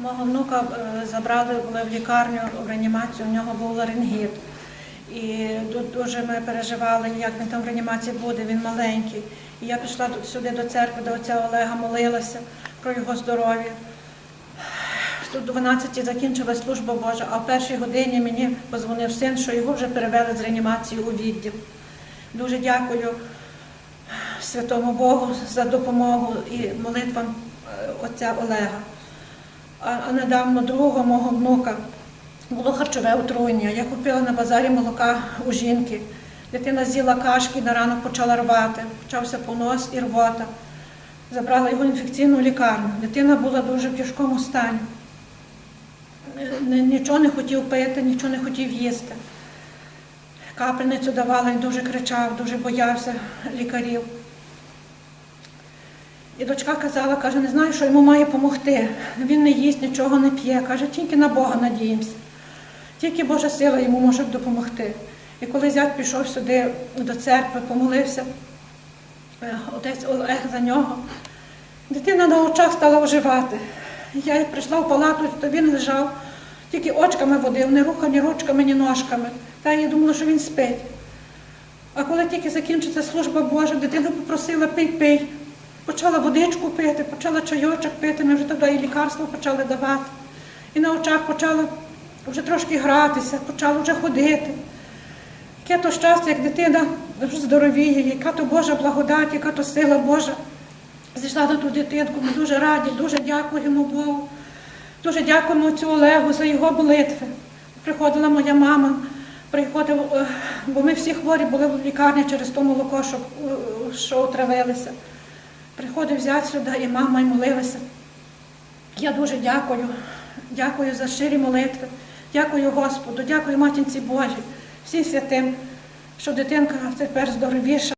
Мого внука е, забрали були в лікарню в реанімацію, у нього був ларингіт. І тут дуже ми переживали, як він там в реанімації буде, він маленький. І я пішла сюди до церкви, до отця Олега, молилася про його здоров'я. Тут до 12 закінчилась служба Божа, а в першій годині мені позвонив син, що його вже перевели з реанімації у відділ. Дуже дякую святому Богу за допомогу і молитвам е, отця Олега. А, недавно другого мого внука було харчове отруєння. Я купила на базарі молока у жінки. Дитина з'їла кашки, на ранок почала рвати, почався понос і рвота. Забрала його в інфекційну лікарню. Дитина була дуже в тяжкому стані. Нічого не хотів пити, нічого не хотів їсти. Капельницю давала, він дуже кричав, дуже боявся лікарів. І дочка казала, каже, не знаю, що йому має допомогти. Він не їсть, нічого не п'є. Каже, тільки на Бога надіємося. Тільки Божа сила йому може допомогти. І коли зять пішов сюди до церкви, помолився, е, отець Олег за нього, дитина на очах стала оживати. Я як прийшла в палату, то він лежав, тільки очками водив, не рухав ні ручками, ні ножками. Та я думала, що він спить. А коли тільки закінчиться служба Божа, дитина попросила пий, пий. Почала водичку пити, почала чайочок пити, ми вже тоді і лікарство почали давати. І на очах почала вже трошки гратися, почала вже ходити. Яке то щастя, як дитина здоровіє, яка то Божа благодать, яка то сила Божа. Зійшла на ту дитинку, ми дуже раді, дуже дякуємо Богу. Дуже дякуємо отцю Олегу за його молитви. Приходила моя мама, приходив, е, бо ми всі хворі були в лікарні через то молоко, що, е, що отравилися. Приходив взяти сюди і мама і молилася. Я дуже дякую. Дякую за щирі молитви. Дякую Господу, дякую матінці Божій, всім святим, що дитинка тепер здоровіша.